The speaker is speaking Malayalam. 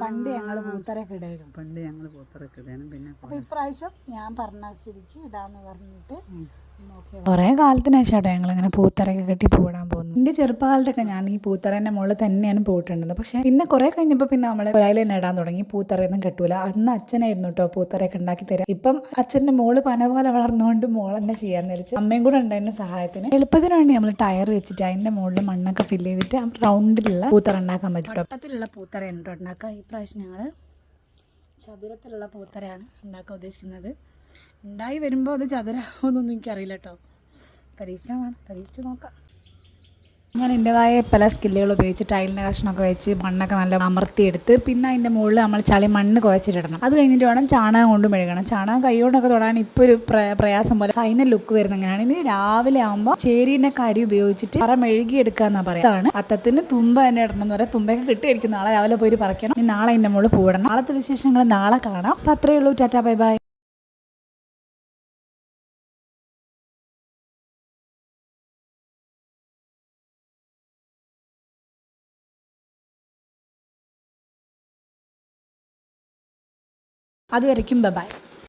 പണ്ട് ഞങ്ങൾ പൂത്തറയൊക്കെ ഇടായിരുന്നു. പണ്ട് ഞങ്ങൾ പൂത്തറയൊക്കെ ഇടാനും പിന്നെ അപ്പൊ ഇപ്രാവശ്യം ഞാൻ പറഞ്ഞ സ്ഥിതിക്ക് ഇടാന്ന് പറഞ്ഞിട്ട് കുറേ കാലത്തിന് ശേഷം ഞങ്ങൾ ഇങ്ങനെ പൂത്തറയൊക്കെ കെട്ടി പൂടാൻ പോകുന്നു എന്റെ ചെറുപ്പകാലത്തൊക്കെ ഞാൻ ഈ പൂത്തറേന്റെ മുകളിൽ തന്നെയാണ് പോയിട്ടുണ്ടത് പക്ഷേ പിന്നെ കുറേ കഴിഞ്ഞപ്പോൾ പിന്നെ നമ്മൾ പുരായിൽ തന്നെ ഇടാൻ തുടങ്ങി. പൂത്തറയൊന്നും കെട്ടൂല. അന്ന് അച്ഛനായിരുന്നു കേട്ടോ പൂത്തറയൊക്കെ ഉണ്ടാക്കി തരാം. ഇപ്പം അച്ഛന്റെ മോൾ പന പോലെ വളർന്നുകൊണ്ട് മോൾ തന്നെ ചെയ്യാൻ വിളിച്ചു അമ്മയും കൂടെ ഉണ്ടായിരുന്ന സഹായത്തിന്. എളുപ്പത്തിന് വേണ്ടി നമ്മൾ ടയർ വെച്ചിട്ട് അതിന്റെ മുകളിൽ മണ്ണൊക്കെ ഫില്ല് ചെയ്തിട്ട് റൗണ്ടിലുള്ള പൂത്തറ ഉണ്ടാക്കാൻ പറ്റും വട്ടത്തിലുള്ള പൂത്തറയാണ് ഉണ്ടോ ഉണ്ടാക്കുക. ഈ പ്രാവശ്യം ഞങ്ങൾ ചതുരത്തിലുള്ള പൂത്തറയാണ് ഉണ്ടാക്കാൻ ഉദ്ദേശിക്കുന്നത്. ഉണ്ടായി വരുമ്പോൾ അത് ചതുരാകുമെന്നൊന്നും എനിക്കറിയില്ല കേട്ടോ പരീക്ഷണമാണ്. പരീക്ഷിച്ച് നോക്കാം. ഞാൻ എന്റെതായ പല സ്കില്ലുകൾ ഉപയോഗിച്ച് ടൈലിന്റെ കഷ്ണമൊക്കെ വെച്ച് മണ്ണൊക്കെ നല്ല അമർത്തിയെടുത്ത് പിന്നെ അതിന്റെ മുകളിൽ നമ്മൾ ചളി മണ്ണ് കുഴച്ചിട്ടിടണം. അത് കഴിഞ്ഞിട്ട് വേണം ചാണകം കൊണ്ട് മെഴുകണം. ചാണകം കൈ കൊണ്ടൊക്കെ തൊടാൻ ഇപ്പോൾ ഒരു പ്ര- പ്രയാസം പോലെ ഫൈനൽ ലുക്ക് വരുന്ന അങ്ങനെയാണ് ഇനി രാവിലെ ആകുമ്പോൾ ചേരീന്റെ കരി ഉപയോഗിച്ചിട്ട് പറ മെഴുകിയെടുക്കുക എന്നാണ് പറയുക അതാണ് അത്തത്തിന് തുമ്പ തന്നെ ഇടണം എന്ന് പറയാം. തുമ്പയൊക്കെ കിട്ടിയായിരിക്കും നാളെ രാവിലെ പോയി പറിക്കണം. ഇനി നാളെ അതിന്റെ മുകളിൽ പൂടണം നാളത്തെ വിശേഷങ്ങൾ നാളെ കാണാം. അപ്പോൾ അത്രയേ ഉള്ളൂ. Tata bye bye. അതുവരയ്ക്കും ബൈ